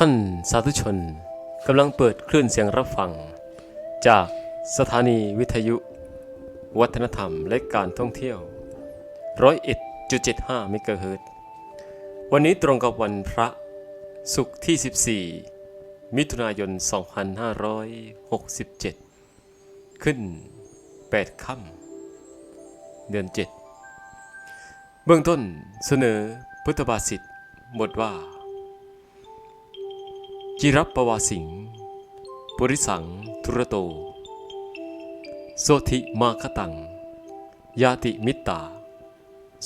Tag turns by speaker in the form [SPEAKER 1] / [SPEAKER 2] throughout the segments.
[SPEAKER 1] ท่านสาธุชนกำลังเปิดคลื่นเสียงรับฟัง จากสถานีวิทยุ วัฒนธรรมและการท่องเที่ยวร้อยเอ็ดจุดเจ็ดห้าเมกะเฮิรตวันนี้ตรงกับวันพระศุกร์ที่ 14 มิถุนายน 2567 ขึ้น 8 ค่ำเดือน 7 เบื้องต้นเสนอพุทธบาษิตบทว่า จิรับปวาสิงปุริสังทุระโต โสธิมาคตัง ยาติมิตตา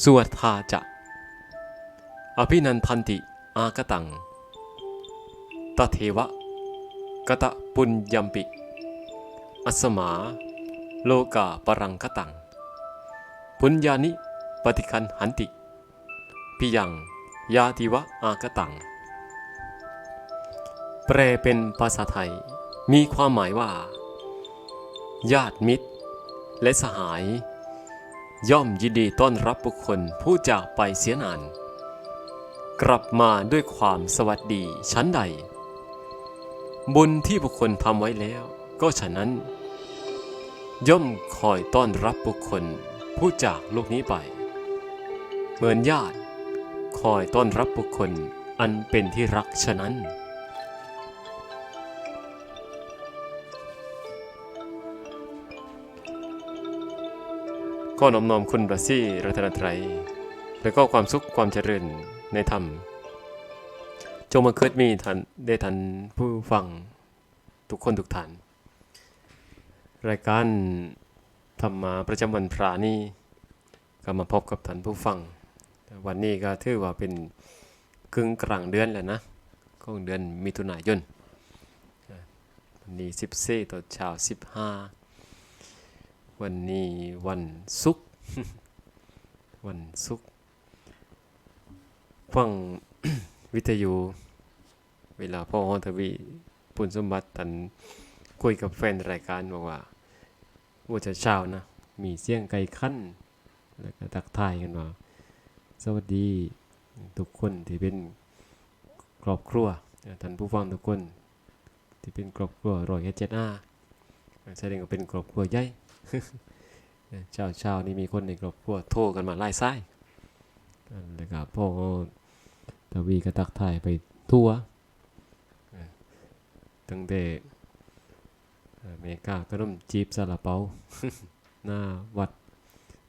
[SPEAKER 1] สวทาจะ อภินันทันติอากตัง ตเทวะ กตะปุญญัมปิ อัสสมา โลกาปรังคตังปุญญานิปฏิคันหันติ พิยัง ยาติวะอากตัง แปลเป็นภาษาไทย มีความหมายว่า ญาติมิตร และสหาย ย่อมยินดีต้อนรับบุคคลผู้จากไปเสียนาน กลับมาด้วยความสวัสดีชั้นใด บุญที่บุคคลทำไว้แล้ว ก็ฉะนั้น ย่อมคอยต้อนรับบุคคลผู้จากโลกนี้ไป เหมือนญาติ คอยต้อนรับบุคคลอันเป็นที่รักฉะนั้น ก็น้อมนอมคุณพระซี่รัตนตรัย และก็ความสุขความเจริญในธรรม จงมาเกิดมีทันได้ทันผู้ฟังทุกคนทุกท่าน รายการธรรมาประจำวันพระนี่ก็มาพบกับท่านผู้ฟัง วันนี้ก็ถือว่าเป็นครึ่งกลางเดือนแล้วนะของเดือนมิถุนายนวันนี้14ต่อเช้า15 วันนี้วันศุกร์วันศุกร์ฟังวิทยุเวลาพ่อฮอทวีปุณสมบัติตันคุยกับแฟนรายการบอกว่าว่าจะเช้านะ มีเสียงไก่ขั้น แล้วก็ทักทายกันว่าสวัสดีทุกคนที่เป็นครอบครัวท่านผู้ฟังทุกคน ที่เป็นครอบครัวรอยเจ็ดห้าแสดงว่าเป็นครอบครัวใหญ่ เช้าเช้าๆนี้มีคนในครอบครัวโทรกันมาไล่ไส้แล้วก็พ่อตาวีก็ตักถ่ายไปทั่วตั้งแต่เมกาก็น้มจีบซาลาเปาหน้าวัด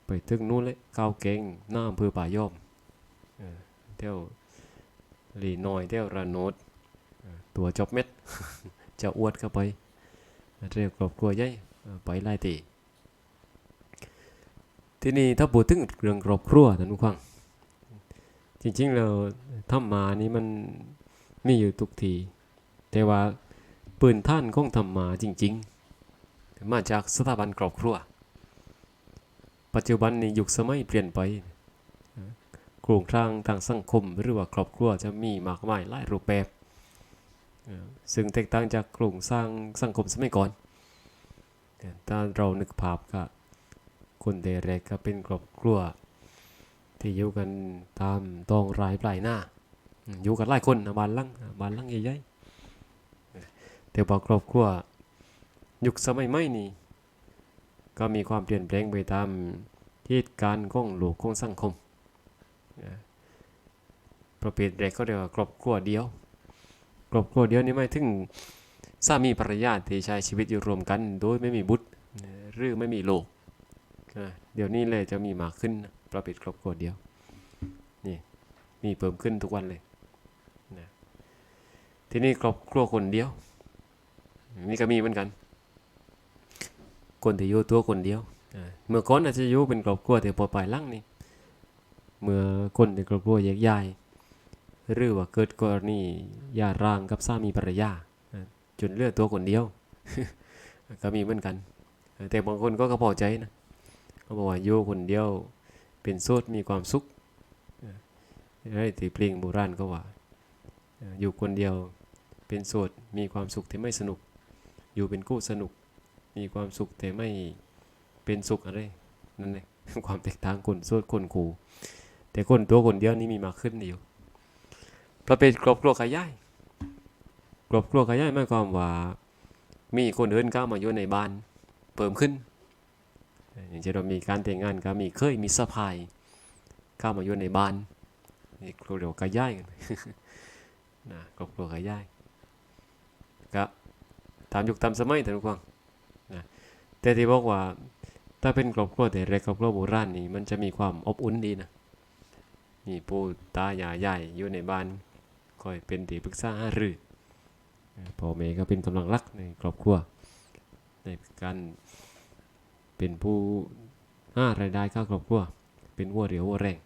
[SPEAKER 1] ไปถึงนู้นเลยเก้าเก่งหน้าอำเภอป่ายอมเที่ยวลีนอยเที่ยวระโนดตัวจบเม็ดจะอวดเข้าไปเรียกครอบครัวใหญ่ไปไล่ตี ทีนี้ถ้าพูดถึงเรื่องครอบครัวท่านผู้ฟัง จริงๆแล้วธรรมานี้มันมีอยู่ทุกที แต่ว่าปืนท่านของธรรมาจริง ๆ มาจากสถาบันครอบครัว ปัจจุบันนี้ยุคสมัยเปลี่ยนไปโครงสร้างทางสังคมหรือว่าครอบครัวจะมีมากมายหลายรูปแบบซึ่งแตกต่างจากโครงสร้างสังคมสมัยก่อนถ้าเรานึกภาพก็ คนแต่แรกก็เป็นครอบครัว ที่อยู่กันตามตองรายปลายหน้า อยู่กันหลายคนบ้านลังบ้านลังใหญ่ๆแต่พอครอบครัว ยุคสมัยใหม่นี้ก็มีความเปลี่ยนแปลงไปตามเหตุการณ์ของโลกของสังคมประเภทแรกก็เรียกว่าครอบครัวเดียวครอบครัวเดียวนี่หมายถึงสามีภรรยาที่ใช้ชีวิตอยู่รวมกัน โดยไม่มีบุตรหรือไม่มีโลก เดี๋ยวนี้เลยจะมีมาขึ้นประเภทครบครัวเดียว นี่ มีเพิ่มขึ้นทุกวันเลยนะที่นี้ครอบครัวคนเดียว นี่ก็มีเหมือนกัน คนที่อยู่ตัวคนเดียวเมื่อก่อนอาจจะอยู่เป็นครอบครัวแต่พอปลายหลังนี่เมื่อคนในครอบครัวแยกย้ายหรือว่าเกิดกรณีหย่าร้างกับสามีภรรยาจนเลือตัวคนเดียว ก็มีเหมือนกัน แต่บางคนก็ก็พอใจนะ เขาบอกว่าอยู่คนเดียว เป็นโสดมีความสุขเอ่อได้ตีเพลงโบราณก็ว่า อยู่คนเดียวเป็นโสดมีความสุขแต่ไม่สนุก อยู่เป็นคู่สนุก มีความสุขแต่ไม่เป็นสุขอะไรนั่นเองความแตกต่างคนโสดคนคู่แต่คนตัวคนเดียวนี่มีมาขึ้นอยู่ประเภทครอบครัวขยายครอบครัวขยายหมายความว่า มีคนอื่นเข้ามาอยู่ในบ้านเพิ่มขึ้น อย่างเช่นเรามีการแต่งงานก็มีเคยมีสะพายเข้ามาอยู่ในบ้านนี่ครอบครัวขยายกันนะครอบครัวขยายก็ตามยุคตามสมัยท่านผู้ฟังนะแต่ที่บอกว่าถ้าเป็นครอบครัวแต่แรกครอบครัวโบราณนี่มันจะมีความอบอุ่นดีนะมีปู่ตายายยายอยู่ในบ้านคอยเป็นที่ปรึกษาหารือพ่อแม่ก็เป็นกำลังหลักในครอบครัวในการ เป็นผู้หารายได้ข้าครอบครัว เป็นวัวเหรียววัวแรง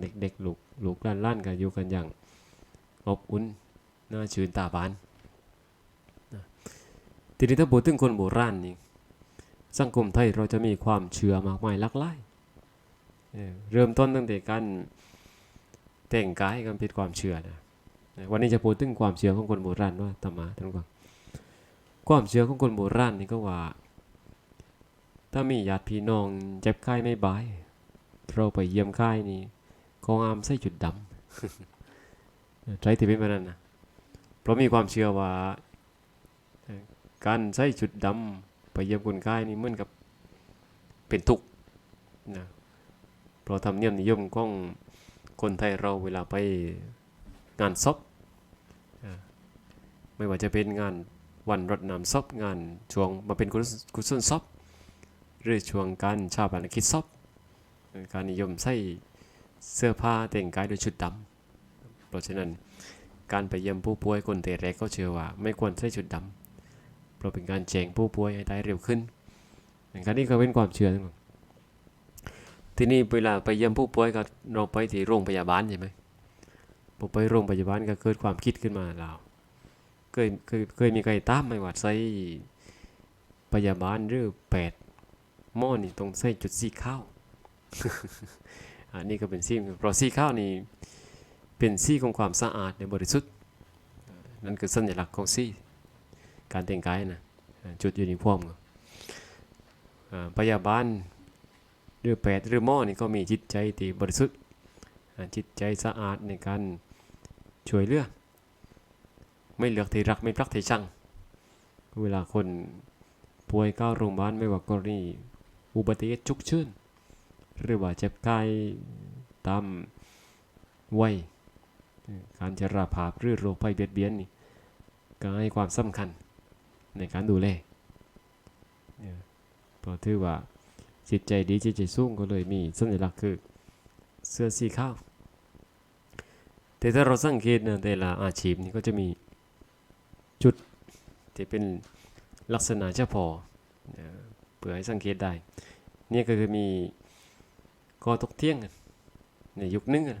[SPEAKER 1] เด็กๆลูกลูกล้านๆก็อยู่กันอย่างอบอุ่นน่าชื่นตาบานทีนี้ถ้าพูดถึงคนโบราณนี่สังคมไทยเราจะมีความเชื่อมากมายหลากหลายเออเริ่มต้นตั้งแต่การแต่งกายกันเป็นความเชื่อนะวันนี้จะพูดถึงความเชื่อของคนโบราณว่าธรรมะท่านผู้ฟังความเชื่อของคนโบราณนี่ก็ว่า ถ้ามีญาติพี่น้องเจ็บไข้ไม่บาย เราไปเยี่ยมไข้นี่ก็งามใส่จุดดำใจที่เป็นแบบนั้นนะเพราะมีความเชื่อว่า การใส่จุดดำไปเยี่ยมคนไข้นี่เหมือนกับเป็นทุกข์นะเพราะธรรมเนียมนิยมของคนไทยเราเวลาไปงานศพเอ่อไม่ว่าจะเป็นงานวันรดน้ำศพงานช่วงมาเป็นกุศลกุศลศพ หรือช่วงการชาปนกิจศพเอ่อการนิยมใส่เสื้อผ้าแต่งกายด้วยชุดดำเพราะฉะนั้นการไปเยี่ยมผู้ป่วยคนแต่แรกก็เชื่อว่า ไม่ควรใส่ชุดดำเพราะเป็นการแจ้งผู้ป่วยให้ได้เร็วขึ้นอย่างนี้ก็เป็นความเชื่อทั้งหมดทีนี้เวลาไปเยี่ยมผู้ป่วยก็เราไปที่โรงพยาบาลใช่ไหมพอไปโรงพยาบาลก็เกิดความคิดขึ้นมาเราเคยเคยเคยมีใครตามไหมว่าใส่พยาบาลหรือแปด หม้อนี่ต้องใส่จุดสีข้าวอันนี้ก็เป็นสีเพราะสีข้าวนี่เป็นสีของความสะอาดในบริสุทธิ์นั่นคือสัญลักษณ์ของสีการแต่งกายนะจุดยูนิฟอร์มพยาบาลหรือแพทย์หรือหมอนี่ก็มีจิตใจที่บริสุทธิ์จิตใจสะอาดในการช่วยเหลือไม่เลือกที่รักไม่รักที่ชัง เวลาคนป่วยเข้าโรงพยาบาลไม่ว่ากรณี อุบัติเหตุฉุกเฉินหรือว่าเจ็บไข้ตามวัยการจะราภาพหรือโรคภัยเบียดเบียนนี่ก็ให้ความสำคัญในการดูแลเนี่ยเพราะถือว่าจิตใจดีจิตใจสูงก็เลยมีสัญลักษณ์คือเสื้อสีขาวแต่ถ้าเราสังเกตนะแต่ละอาชีพนี่ก็จะมีจุดที่เป็นลักษณะเฉพาะ พื่อให้สังเกตได้เนี่ยก็คือมีก็ตกเที่ยงกันในยุคนึงอะ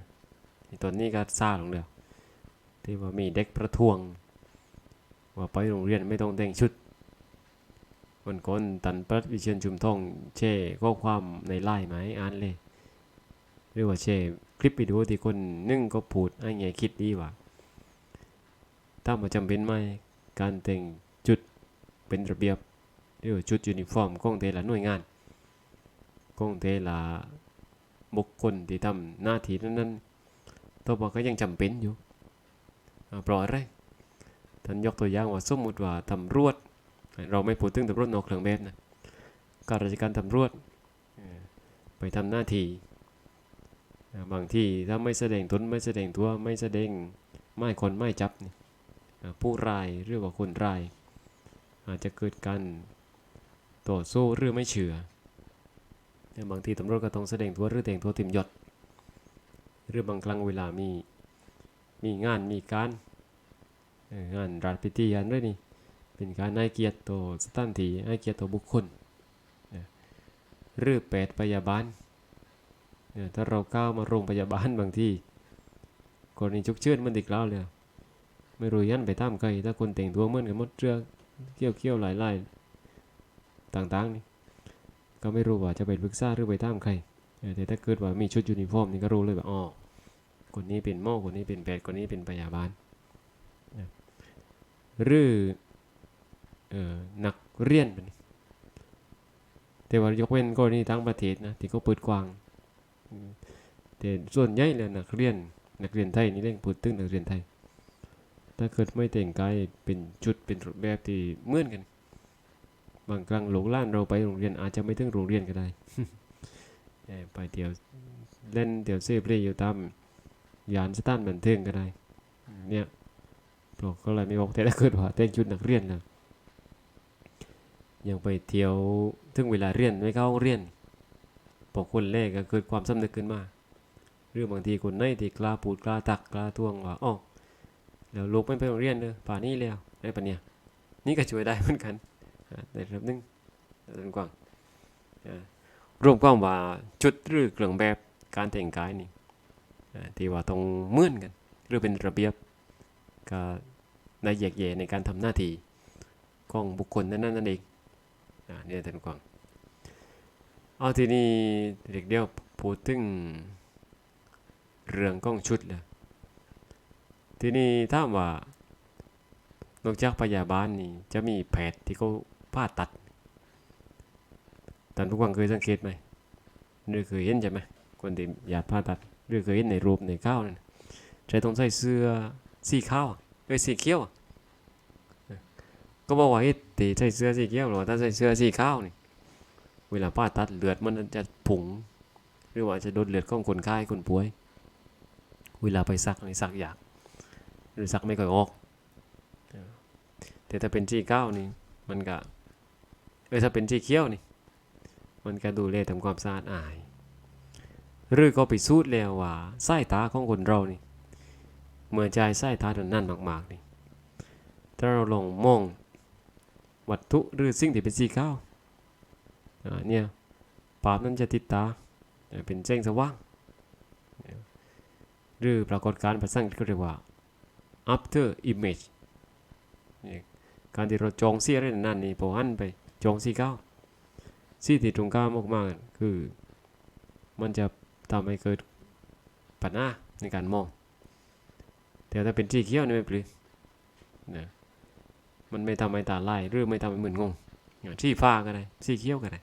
[SPEAKER 1] ตอนนี้ก็ซาลงแล้วที่ว่ามีเด็กประท้วง ว่าไปโรงเรียนไม่ต้องแต่งชุดวันก่อนตันประวิเชียนชุมทองแช่ข้อความในไลน์มาให้อ่านเลยหรือว่าแช่คลิปวิดีโอที่คนนึ่งก็พูดให้ไงคิดดีว่าถ้ามาจำเป็นไหมการแต่งจุดเป็นระเบียบ หรือว่าชุดยูนิฟอร์มของแต่ละหน่วยงานของแต่ละบุคคลที่ทำหน้าที่นั้นๆตัวบอกก็ยังจำเป็นอยู่อ่าเพราะอะไรท่านยกตัวอย่างว่าสมมุติว่าตำรวจ เราไม่พูดถึงตำรวจนอกเครื่องแบบนะข้าราชการตำรวจไปทำหน้าที่บางที่ถ้าไม่แสดงตนไม่แสดงตัวไม่แสดงไม่คนไม่จับผู้รายหรือว่าคนราย อาจจะเกิดการ ต่อสู้หรือไม่เชื่อแต่บางทีตำรวจก็ต้องแสดงตัวหรือแต่งตัวต็มยศหรือบางครั้งเวลามีมีงานมีการงานราชพิธีอันด้วยนี่เป็นการให้เกียรติต่อสถานที่ให้เกียรติต่อบุคคลเอ่อหรือแปดพยาบาลถ้าเราก้าวมาโรงพยาบาลบางที่กรณีฉุกเฉินมันติดแล้วเลยไม่รู้ยันไปตามใครถ้าคนแต่งตัวเหมือนกันหมดเรื่องเขี้ยวเขี้ยวหลายๆ ต่างๆนี่ก็ไม่รู้ว่าจะไปปรึกษาหรือไปตามใครแต่ถ้าเกิดว่ามีชุดยูนิฟอร์มนี่ก็รู้เลยว่าอ๋อคนนี้เป็นหมอคนนี้เป็นแพทย์คนนี้เป็นพยาบาลนะหรือเอ่อนักเรียนแต่ว่ายกเว้นกรณีต่างประเทศนะที่เขาเปิดกว้างแต่ส่วนใหญ่เลยนักเรียนนักเรียนไทยนี่เร่งพูดถึงนักเรียนไทย ถ้าเกิดไม่แต่งกายเป็นจุดเป็นรูปแบบที่เหมือนกัน บางครั้งหลงล้านเราไปโรงเรียนอาจจะไม่ถึงโรงเรียนก็ได้ไปเที่ยวเล่นเที่ยวเซฟเล่อยู่ตามยานสถานบันเทิงก็ได้เนี่ยพวกก็เลยไม่บอกแต่ถ้าเกิดว่าแต่งชุดนักเรียนนะยังไปเที่ยวถึงเวลาเรียนไม่เข้าห้องเรียนพอคนแรกก็เกิดความสำนึกขึ้นมาหรือบางทีคนไหนที่กล้าพูดกล้าตักกล้าทวงว่าอ๋อแล้วลูกไม่ไปโรงเรียนเลยป่านี้แล้วได้ปะเนี่ยนี่ก็ช่วยได้เหมือนกัน ในระดับหนึงระดับกว้างอ่ารวมความว่าชุดหรือเครื่องแบบการแต่งกายนี่ที่ว่าต้องเหมือนกัน หรือเป็นระเบียบก็ในแยกแยะในการทำหน้าที่ของบุคคลนั้นนั่นเองนี่ยท่านกวางเอาทีนี้เด็กเดียวพูดถึงเรื่องของชุดแล้วทีนี้ถ้าว่านอกจากพยาบาลนี่จะมีแพทย์ที่เขา ผ่าตัดท่านผู้กวางเคยสังเกตไหมหรือเคยเห็นใช่ไหมคนที่อยากผ่าตัดหรือเคยเห็นในรูปในข้าวนั่นใช้ต้องใส่เสื้อสีขาวเอ้ยสีเขียวก็บอกว่าเฮ้ยตีใส่เสื้อสีเขียวหรอถ้าใส่เสื้อสีขาวนี่เวลาผ่าตัดเลือดมันจะผงหรือว่าจะโดนเลือดของคนไข้คนป่วย เวลาไปซักในซักอยากหรือซักไม่ค่อยออก แต่ถ้าเป็นสีขาวนี่มันก็ เออถ้าเป็นสีเขียวนี่ มันก็ดูแลทำความสะอาดอาย หรือก็ไปสูดแล้วว่าสายตาของคนเรานี่เมื่อใจสายตาดันนั่นมากๆนี่ถ้าเราลองมองวัตถุหรือสิ่งที่เป็นสีขาวอ่าเนี่ยภาพนั้นจะติดตาเอ่อเป็นแจ้งสว่าง หรือปรากฏการณ์ภาษาอังกฤษเรียกว่า after image การที่เราจองเสีอะไรนั่นนี่พอหันไป จองสีขาสีที่ตรงข้ามมากๆคือ มันจะทำให้เกิดปัญหาในการมอง แต่ถ้าเป็นสีเขียวนี่ไม่ปลือนะมันไม่ทำให้ตาลายหรือไม่ทำให้มึนงงอย่างสีฟ้าก็ได้สีเขียวก็ได้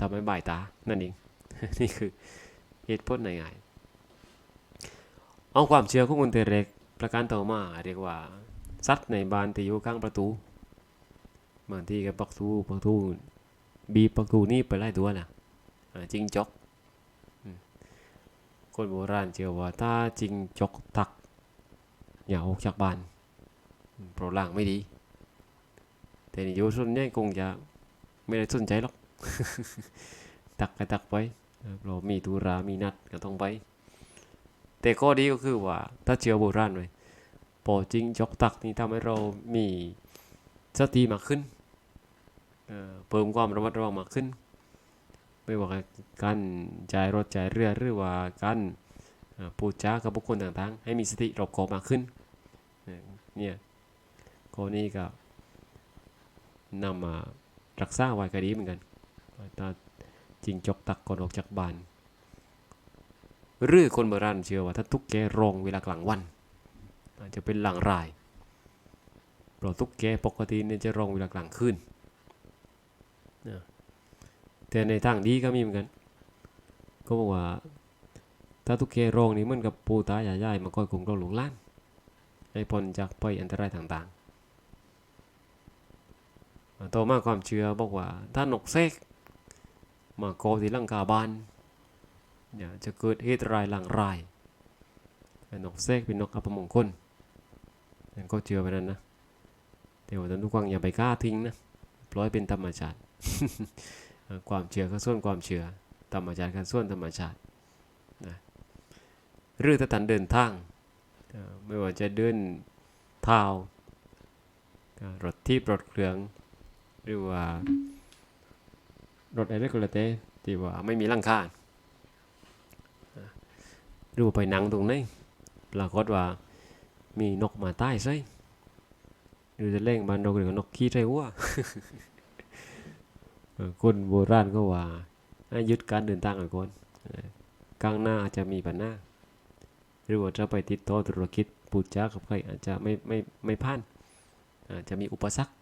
[SPEAKER 1] ทำให้บ่ายตา นั่นเอง นี่คือเหตุผลง่ายๆเอาความเชื่อของคนเตเล็กประการต่อมาเรียกว่าสัตว์ในบานที่อยู่ข้างประตู บางทีก็ประตูประตูบีประตูนี่ไปไล่ตัวนะอ่าจิงจกคนโบราณเชื่อว่าถ้าจริงจกตัก อย่าออกจากบ้านอืมเพราะล่างไม่ดี แต่นี่โยส่วนใหญ่คงจะไม่ได้สนใจหรอก ตักก็ตักไปเออเรามีธุระมีนัดก็ต้องไป แต่ข้อดีก็คือว่า ถ้าเชื่อโบราณไว้พอจริงจกตักนี่ทำให้เรามีสติมากขึ้น เพิ่มความระมัดระวังมากขึ้น ไม่ว่าการจ่ายรถจ่ายเรือหรือว่าการพูดจากับบุคคลต่างๆ ให้มีสติรอบคอบมากขึ้นเนี่ยข้อนี้ก็นำมารักษาไว้ก็ดีเหมือนกันถ้าจริงจกตักก่อนออกจากบ้านหรือคนโบราณเชื่อว่าถ้าตุ๊กแกรองเวลากลางวันอาจจะเป็นหลังรายเพราะตุ๊กแกปกติเนี่ยจะรองเวลากลางคืน แต่ในทางดีก็มีเหมือนกันก็บอกว่า ถ้าทุกเคโรงนี่มันกับปูตายายายมาคอยคุมเราหลงล้านให้พ้นจากภัยอันตรายต่างๆอ่าต่อมาความเชื่อบอกว่า ถ้านกเซกมาโกที่ลังกาบานเนี่ยจะเกิดเหตุร้ายหลังรายแต่นกเซกเป็นนกอัปมงคลนั่นก็เชื่อไปนั้นนะแต่ว่าทุกครั้งอย่าไปกล้าทิ้งนะปล่อยเป็นธรรมชาติ ความเชื่อก็ส่วนความเชื่อธรรมชาติก็ส่วนธรรมชาตินะหรือถ้าท่านเดินทางไม่ว่าจะเดินเท้ารถที่รถเครื่องหรือว่ารถอะไรก็แล้วแต่ที่ว่าไม่มีหลังคาอะหรือว่าไปนั่งตรงไหนปรากฏว่ามีนกมาใต้ใส่หรือจะเล่งบานเราเรียกว่านกขี้ใส่หัว คนโบราณก็ว่าให้ยุดการเดินทางก่อนกลางหน้าอาจจะมีปัญหาหรือว่าจะไปติดต่อธุรกิจปูดจากับใครอาจจะไม่ไม่ไม่ผ่านอาจจะมีอุปสรรค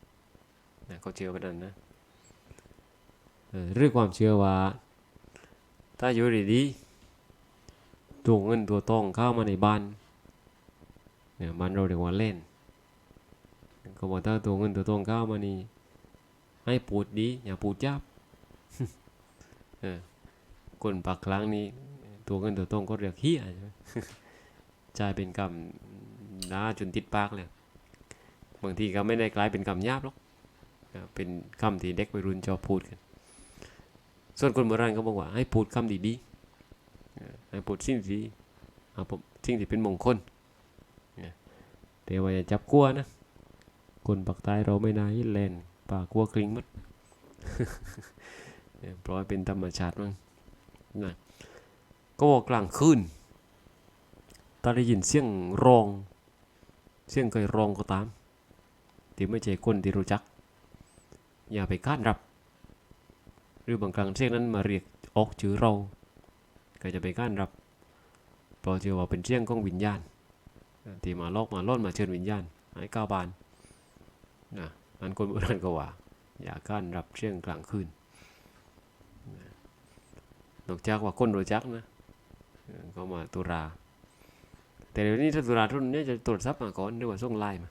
[SPEAKER 1] นะเขาเชื่อกันนั้นนะเออเรื่องความเชื่อว่า ถ้าอยู่ดีๆตัวเงินตัวทองเข้ามาในบ้านเนี่ยบ้านเราเรียกว่าเล่นก็บอกถ้าตัวเงินตัวทองเข้ามานี่ ให้ปูดดี อย่าปูดจับเออคนปากกลางนี่ตัวเงินตัวทองก็เรียกเฮียใช่ไหมจ่ายเป็นคำน้าจนติดปากเลยบางทีก็ไม่ได้กลายเป็นคำหยาบหรอกเป็นคำที่เด็กวัยรุ่นชอบพูดกัน ส่วนคนโบราณเขาบอกว่า ให้พูดคำดีๆให้พูดสิ่งดีเอาผมสิ่งที่เป็นมงคลอ่าแต่ว่าอย่าจับกลัวนะคนปากใต้เราไม่นายแลน ปากกลัวกริงมัดเนี่ยปล่อยเป็นธรรมชาติมั้งนะก็บอกกลางคืนถ้าได้ยินเสียงร้อง เสียงเคยร้องก็ตามที่ไม่ใช่คนที่รู้จัก อย่าไปคาดรับ หรือบางครั้งเสียงนั้นมาเรียกออกชื่อเรา ก็จะไปคาดรับเพราะเชื่อว่าเป็นเสียงของวิญญาณที่มาลอกมาล่อนมาเชิญวิญญาณให้ก้าวบานนะ อันคนโบราณก็ว่า อย่าก้านรับเสียงกลางคืนนนอกจากว่าคนรู้จักนะเออก็มาตุรา แต่เดี๋ยวนี้ถ้าตุลาทุนนี่ยจะตรวจทรัพย์มาก่อนหรือว่าส่งไลน์มา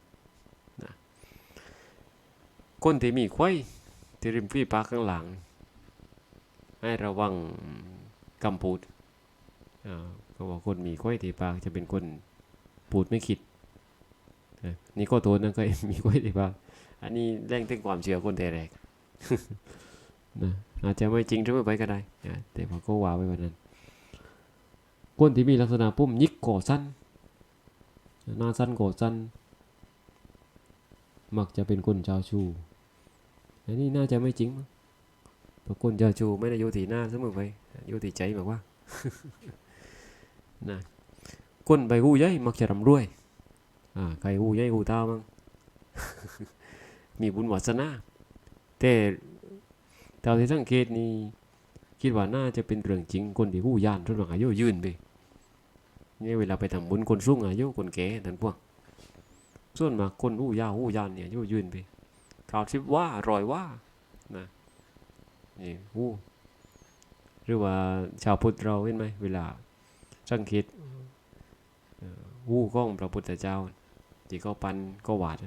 [SPEAKER 1] นะคนที่มีควายที่ริมฝีปากข้างหลัง ให้ระวังกำปูดอ่าก็บอกคนมีควายที่ปากจะเป็นคนปูดไม่คิดนี่ก็โทษนะก็มีควายที่ปาก อันนี้แรงถึงความเชื่อคนแต่แรกนะอาจจะไม่จริงหรือไม่ไปก็ได้นะแต่พอก็ว่าไว้วันนั้นคนที่มีลักษณะปุ่มยิกก่อสั้นหน้าสั้นก่อสั้นมักจะเป็นคนเจ้าชู้อันนี้น่าจะไม่จริงมั้งเพราะคนเจ้าชู้ไม่ได้อยู่ที่หน้าเสมอไปอยู่ที่ใจมากกว่านะคนไปหูใหญ่มักจะร่ำรวยอ่าใครหูใหญ่หูเต้ามั้ง มีบุญวาสนาแต่เท่าที่สังเกตนี่คิดว่าน่าจะเป็นเรื่องจริงคนที่หูยานทุนหลังอายุยืนไปเนี่ยเวลาไปทำบุญคนสูงอายุคนแก่นั่นพวก ส่วนมากคนหู้ยาวหู้ยานเนี่ยอายุยืนไปกล่าวชิบว่ารอยว่านะนี่หู้หรือว่าชาวพุทธเราเห็นไหมเวลาสังเกตเอ่อหู้องพระพุทธเจ้าที่เขาปันก็หวาด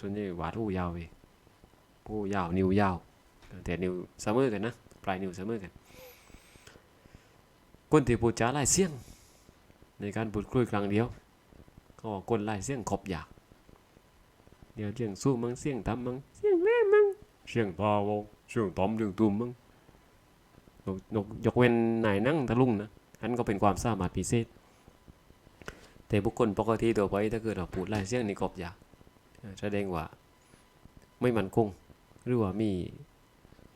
[SPEAKER 1] ส่วนใหญ่หวาดหู้ยาวไปหู้ยาว นิ้วยาว แต่นิ้วเสมอกันนะ ปลายนิ้วเสมอกันคนที่พูดจาหลายเสียง ในการพูดคุยครั้งเดียว ก็คนไล่เสียงขบอยาก เดี๋ยวเสียงสู้มั้งเสียงต่ำมั้งเสียงแม่มั้งเสียงพาวงเสียงตอมเสียงตุ่มมั้งนกนกยกเว้นนายนั่งตะลุงนะอันก็เป็นความสามารถพิเศษ แต่บุคคลปกติตัวไปถ้าเกิดเราพูดไล่เสียงนี่ขบอยาก แสดงว่าไม่มั่นคง หรือว่ามี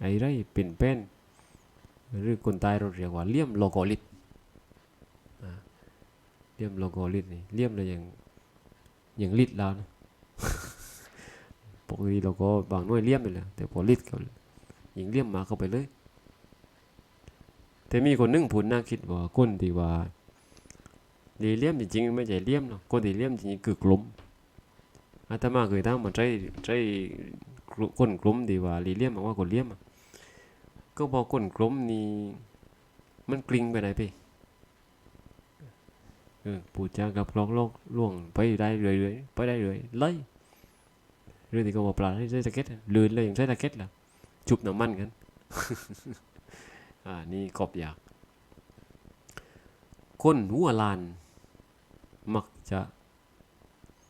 [SPEAKER 1] ไอ้ไรเป็นแป้นหรือคนตายเราเรียกว่าเลี่ยมโลโกลิตเลี่ยมโลโกลิดนี่เลี่ยมเลยอย่างอย่างลิดแล้วนะปกติเราก็บางน่วยเลี่ยมไปแล้วแต่พอลิดก็ยิงเลี่ยมมาเข้าไปเลย แต่มีคนนึงพูดน่าคิดว่าคนที่ว่าดีเลี่ยมจริงๆไม่ใช่เลี่ยมหรอกคนที่เลี่ยมจริงๆคือกลุ่ม อาตมาเคยตั้งมันใช้ใช้คนกลุ่มที่ว่าลีเลี่ยมบอกว่าคนเลี่ยมก็บอกคนกลุ่มนี่มันกลิ้งไปไหนไปเออพูดจากับลอกลอกล่วงไปได้เรื่อยๆไปได้เรื่อยเลยเรื่องที่เขาบอกปลาใช้ตะเก็ตลืนเลยอย่างใช้ตะเก็ตล่ะจุบน้ำมันกันอ่านี่กบอยากคนหัวลาน มักจะ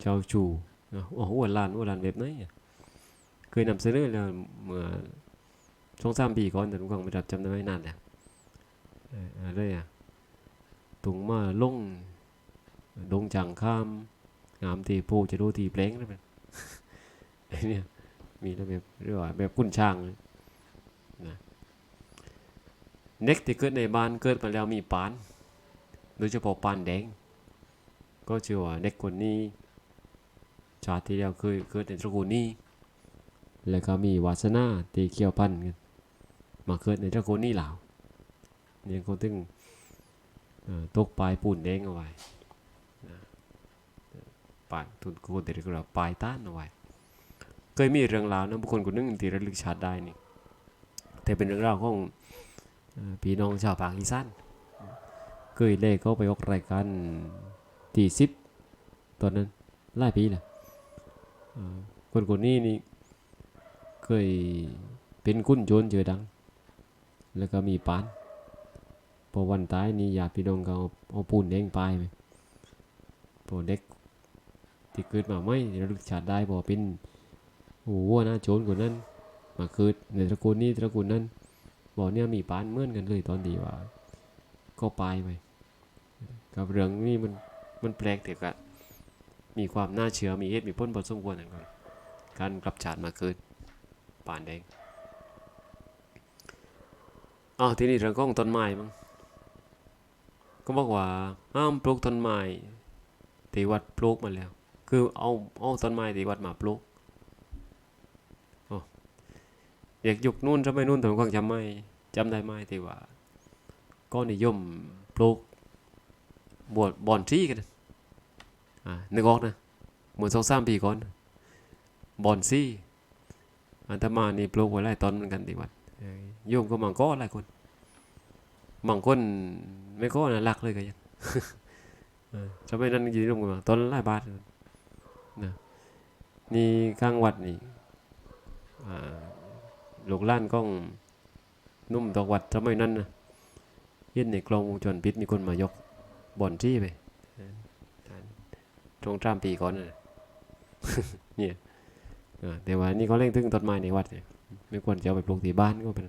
[SPEAKER 1] เจ้าชู โอ้โหัวลานหัวลานแบบไหนเคยนำเสนอแล้วเมื่อสองสามปีก่อนแต่ผมก็ไม่ได้จำได้ไม่นานแล้วอะไรอะตุงมาลงดงจังข้ามงามตีโพจะดูตีแปลงนั่นเป็นไอ้เนี่ยมีแล้วแบบเรียกว่าแบบกุ้นช่างเลยนะเน็กที่เกิดในบ้านเกิดมาแล้วมีปาน โดยเฉพาะปานแดง ก็เชื่อว่าเด็กคนนี้ ชาติที่แล้วเคยเกิดในตระกูลนี้ แล้วก็มีวาสนาตีเกี่ยวพันกันมาเกิดในตระกูลนี้หล่าเนี่ยเขาถึงตกปลายปูนแดงเอาไว้ปานทุนกูเด็กเราปลายต้านเอาไว้เคยมีเรื่องราวนะบุคคลคนนึงที่ระลึกชาติได้นี่แต่เป็นเรื่องราวของพี่น้องชาวภาคอีสานเคยเล่เขาไปออกรายการตีสิบตอนนั้นหลายปีแหละ คนคนนี้นี่เคยเป็นกุ้นโจรเจอดัง แล้วก็มีปาน พอวันตายนี่ญาติพี่น้องเอาเอาปูนแดงปายไปพอเด็กที่เกิดมาไม่ระลึกชาติได้บอกเป็นโอ้โหนะโจรคนนั้น มาเกิดในตระกูลนี้ตระกูลนั้นบอกเนี่ยมีปานเมื่อนกันเลยตอนดีว่า ก็ปายไปกับเรื่องนี้มันมันแปลกแต่ก็ มีความน่าเชื่อมีเหตุมีผลพอสมควรนะครับการกลับชาติมาเกิดปานแดงอ้าวทีนี้เรื่องของต้นไม้มั้งก็บอกว่าห้ามปลูกต้นไม้ตีวัดปลูกมาแล้ว คือเอาเอาต้นไม้ตีวัดมาปลูกเด็กยุคนู่นสมัยนู่นผมก็จำไม่จำได้ไหมที่ว่าก็นิยมปลูกบวชบอนทรีกัน นึกออกนะเหมือนสองสามปีก่อนบอนซี่อาตมานี่ปลูกไว้หลายตอนเหมือนกันที่วัดยโยมก็มังก็หลายคนบางคนไม่ก็นะรักเลยกันยังเออสมัยนั้นยืนร่วมกันมาตอนละหลายบาทนะนี่ข้างวัดนี่อ่าลูกล้านก้องนุ่มตอกวัดสมัยนั้นนะเห็นในกล้องวงจรปิดมีคนมายกบ่อนที่ไป ตรงตามปีก่อนนะเนี่ยเออแต่ว่านี่เขาเล่งถึงต้นไม้ในวัดเนี่ยไม่ควรจะเอาไปปลูกที่บ้านก็เป็น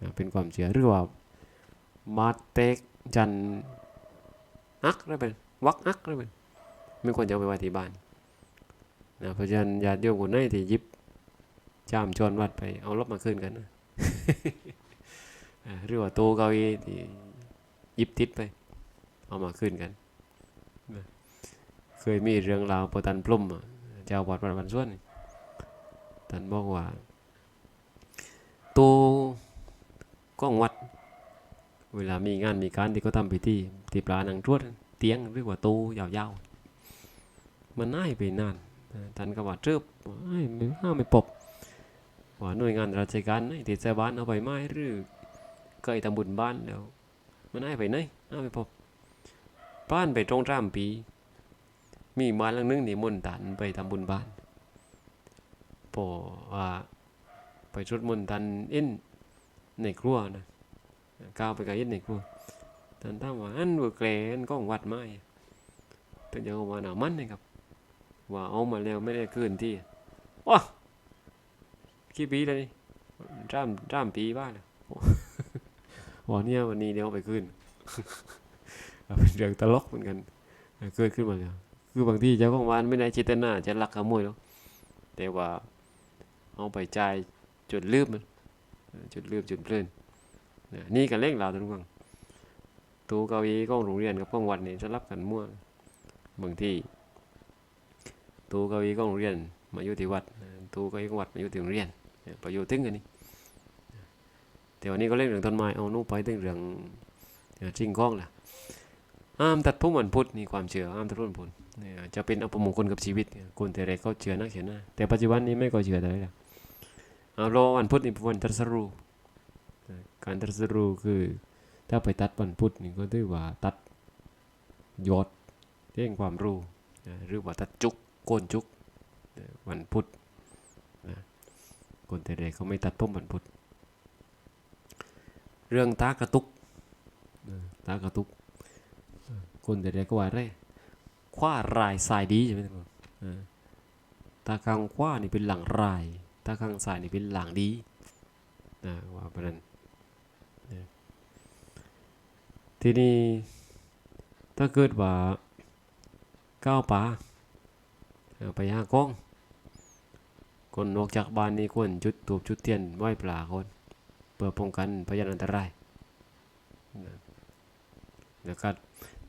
[SPEAKER 1] อ่าเป็นความเชื่อหรือว่ามาเตกจันอักได้เป็นวักอักได้เป็นไม่ควรจะเอาไปไว้ที่บ้านนะเพราะฉะนั้นญาติโยมคนไหนที่หยิบจามชวนวัดไปเอารถมาขึ้นกันนะอ่าหรือว่าโตะเก้าอี้ที่หยิบทิศไป เอามาขึ้นกันนะ เคยมีเรื่องราวประตันพลุ่มเจ้าวัดวัดวันส่วนท่านบอกว่าโตะก้องวัด เวลามีงานมีการที่เขาทำพิธีที่ปลานังทวดเตียงหรือว่าโตะยาวๆ มันน่ายไปนานอ่าท่านก็ว่าเจิบเอ้ยไม่ห้าไม่ปบว่าหน่วยงานราชการไหนที่ชาวบ้านเอาไปไม้หรือเคยทำบุญบ้านแล้วมันให้ไปไหนเอาไปพบบ้านไปตรงรามปี มีบ้านลังนึงนี่มนตันไปทำบุญบ้านพอว่าไปชุดมนตันอ็นในครัวนะก้าวไปกับอ็นในครัวท่านถามว่าอันเวอร์แกลนก้องวัดไม้เป็นยังว่าหนามันนะครับ ว่าเอามาแล้วไม่ได้คืนที่ว้ากี่ปีแล้วนี่จ้ามจ้ามปีบ้านวันเนี้ยวันนี้เดี๋ยวไปขึ้นเป็นเรื่องตลกเหมือนกันเกิดขึ้นมาแล้ว คือบางทีเจ้าของบ้านไม่ได้เจตนาจะลักขโมยหรอกแต่ว่าเอาไปจ่ายจนลืมมันจนลืมจนเพลินนี่กันเร่งราทุกคนตู้เก้าอี้ของโรงเรียนกับของวัดนี่จะรับกันมั่วบางทีตู้เก้าอี้ของโรงเรียน มาอยู่ที่วัดตู้เก้าอี้ของวัดมาอยู่ที่โรงเรียนประโยชน์ถึงกันนี่แต่วันนี้ก็เล่นเรื่องต้นไม้เอานู่นไปถึงเรื่องจริงข้องแหละห้ามตัดพุ่มวันพุธนี่ความเชื่อห้ามตัดพุ่มวันพุธเนี่ย จะเป็นอัปมงคลกับชีวิตคนแต่แรกเขาเชื่อนักเขียนนะแต่ปัจจุบันนี้ไม่ก็เชื่อเลยละเอารอวันพุธนี่เป็นวันตรัสรู้การตรัสรู้คือ ถ้าไปตัดวันพุธนี่ก็ถือว่าตัดยอดเรื่องความรู้หรือว่าตัดจุกโกนจุกวันพุธคนแต่เด็กเขาไม่ตัดผมวันพุธเรื่องตากระตุกตากระตุกคนแต่เด็กก็ว่าไร คว้ารายสายดีใช่ไหมท่านผู้ชมเออตาข้างขว้านี่เป็นหลังราย ตาข้างซ้ายนี่เป็นหลังดีนะว่าประนั้นทีนี้ถ้าเกิดว่าก้าวป่าไปหากล้องคนออกจากบ้านนี่ควรจุดตูบจุดเทียนไหว้ปลาคนเพื่อป้องกันพยานอันตรายนะครับ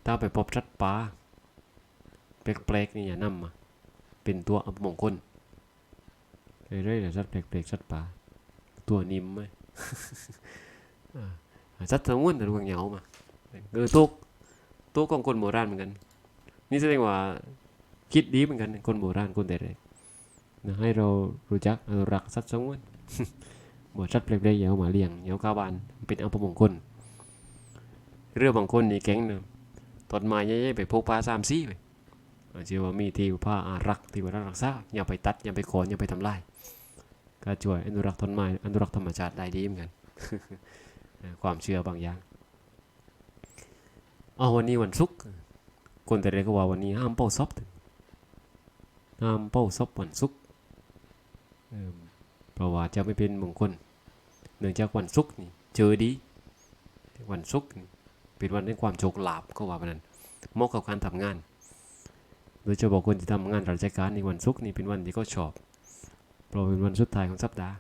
[SPEAKER 1] ถ้าไปพบสัตว์ป่า แปลกๆนี่อย่านำมาเป็นตัวอัปมงคลเรื่อยๆสัตว์แปลกๆสัตว์ป่าตัวนิ่มไหมสัตว์สงวนแต่ดวงเหงามาเออตุกตุกของคนโบราณเหมือนกัน นี่แสดงว่าคิดดีเหมือนกันคนโบราณคนแต่แรกนะให้เรารู้จักอนุรักษ์สัตว์สงวนบ่สัตว์เล็กๆอย่าเอามาเลี้ยงอย่าเอาเข้าบ้านเป็นอัปมงคลเรื่องบางคนนี่แก๊งหนึงต้นไม้ใหญ่ๆไปพกปลาสามซี่ไป จจะว่ามีที่ผ้าอารักที่ว่ารักษาอย่าไปตัดอย่าไปโคนอย่าไปทำลายก็ช่วยอนุรักษ์ต้นไม้อนุรักษ์ธรรมชาติได้ดีเหมือนกันความเชื่อบางอย่างเอาวันนี้วันศุกร์คนแต่เรกก็ว่าวันนี้ห้ามเป้าซบห้ามเป้าซบวันศุกร์เพราะว่าจะไม่เป็นมงคลเนื่องจากวันศุกร์นี่เจอดี วันศุกร์เป็นวันแห่งความโชคลาภก็ว่าแบบนั้นเหมาะกับการทำงาน โดยเฉพาะคนที่ทำงานราชการในวันศุกร์นี่เป็นวันที่เขาชอบ เพราะเป็นวันสุดท้ายของสัปดาห์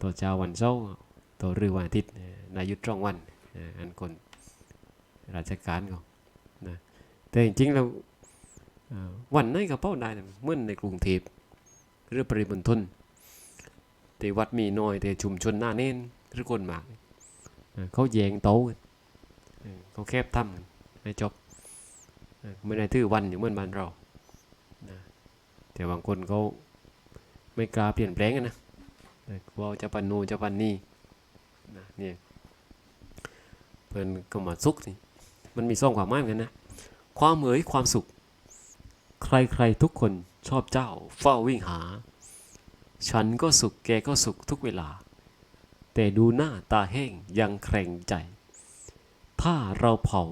[SPEAKER 1] ต่อเช้าวันเสาร์ต่อหรือวันอาทิตย์นายุดตรงวันอันคนราชการก็นะแต่จริงๆแล้วเอ่อวันไหนก็เป้าได้เมื่อในกรุงเทพหรือปริมณฑลแต่วัดมีน้อยแต่ชุมชนหน้าแน่นหรือคนมากเขาแยงโต๊ะเขาแคบถ้ำกันให้จบ ไม่ได้ถือวันอย่างเหมือนบ้านเรานะแต่บางคนเขาไม่กล้าเปลี่ยนแปลงนะเออกลัวจะปันนูนจะปันนี่นะเนี่ยเพิ่นก็มาสุขนี่มันมีซ่องความหมายเหมือนกันนะ ความเอ๋ยความสุข ใครๆทุกคนชอบเจ้า เฝ้าวิ่งหา ฉันก็สุขแกก็สุขทุกเวลา แต่ดูหน้าตาแห้งยังแครงใจ ถ้าเราเผา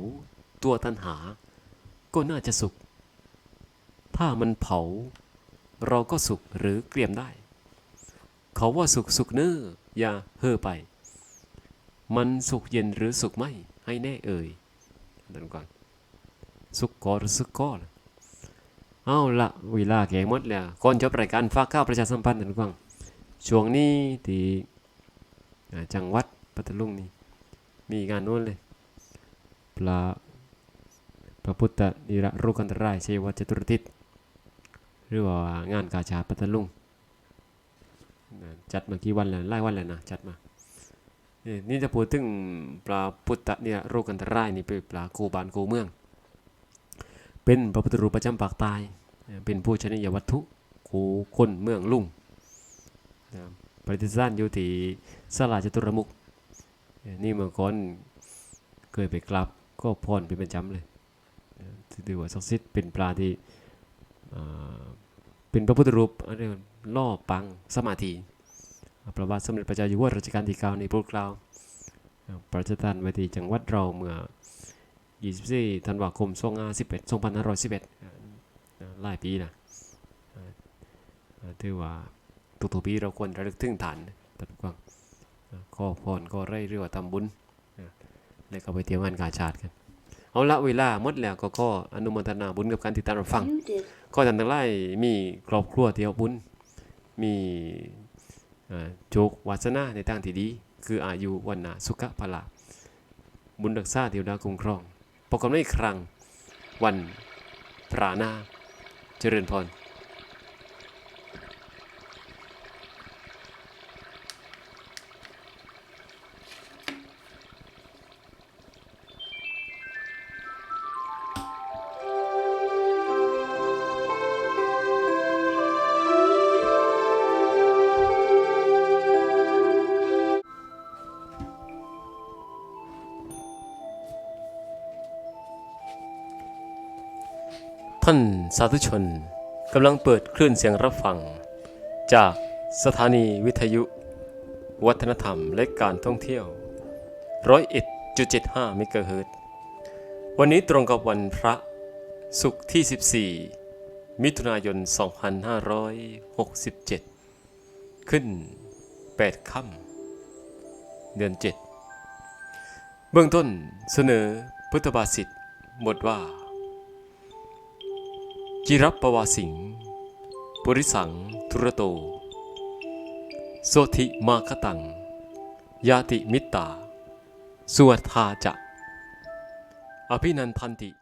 [SPEAKER 1] ตัวตันหา ก็น่าจะสุขถ้ามันเผา เราก็สุขหรือเกลียมได้ เขาว่าสุขสุขเนื้ออย่าเฮ่อไป มันสุขเย็นหรือสุขไม่ ให้แน่เอ่ยดันก่อนสุขก็หรือสุขก็ล่ะเอาละเวลาแก่หมดแล้วก่อนจบรายการฝากข้าวประชาสัมพันธ์ดันก่อนช่วงนี้ที่จังหวัดปัตตาลุงนี่มีงานโน้นเลยปลา ระพุทธนิรรูกันตรายเชวัจตุรทิศหรือว่างานกาชาปัตตลุงจัดมากี่วันแล้วไล่วันแล้วนะจัดมานี่จะพูดถึงปลาพุทธเนิรรูกันตรายนี่เป็นปลาโกบานโกเมือง เป็นพระพุทธรูปประจำปากตาย เป็นผู้ชนิยวัตถุกูคนเมืองลุงประดิษฐานอยู่ที่สลาจตุรมุกนี่เมื่อก่อนเคยไปกราบก็พรเป็นประจำเลย ถือว่าศักดิ์สิทธิ์เป็นปลาที่เป็นพระพุทธรูปอะไรยกว่าล่อปังสมาธิพระบาทสมเด็จพระเจ้าอยู่หัวรัชกาลที่เก้าในโปรดเกล้าประชาชทานไว้ที่จังหวัดเราเมื่อ 24 ธันวาคม 2511 2511อ่าหลายปีนะถือว่าทุกๆปีเราควรระลึกถึงฐานตัดกว้างอ่อพรขอไร่เรือว่าทำบุญแล้วก็ไปเที่ยวงานกาชาดกัน เอาละเวลาหมดแล้วก็ขออนุโมทนาบุญกับการติดตามรับฟัง
[SPEAKER 2] Muted.
[SPEAKER 1] ข้อท่านทั้งหลายมีครอบครัวที่อบบุญมีเอ่อโจกวาสนาในทางที่ดี คืออายุวันนาสุขภละบุญรักษาเทวดาคุ้มครองพบกันใหม่อีกครั้งวันปราหนาเจริญพร ท่านสาธุชนกำลังเปิดคลื่นเสียงรับฟัง จากสถานีวิทยุ วัฒนธรรมและการท่องเที่ยวร้อยเอ็ดจุดเจ็ดห้าเมกะเฮิรตวันนี้ตรงกับวันพระศุกร์ที่ 14 มิถุนายน 2567 ขึ้น 8 ค่ำเดือน 7 เบื้องต้นเสนอพุทธบาษิตบทว่า จิรับปวาสิงปุริสังทุรโต โสธิมาคตัง ยาติมิตตา สวัธาจะ อภินันทันติ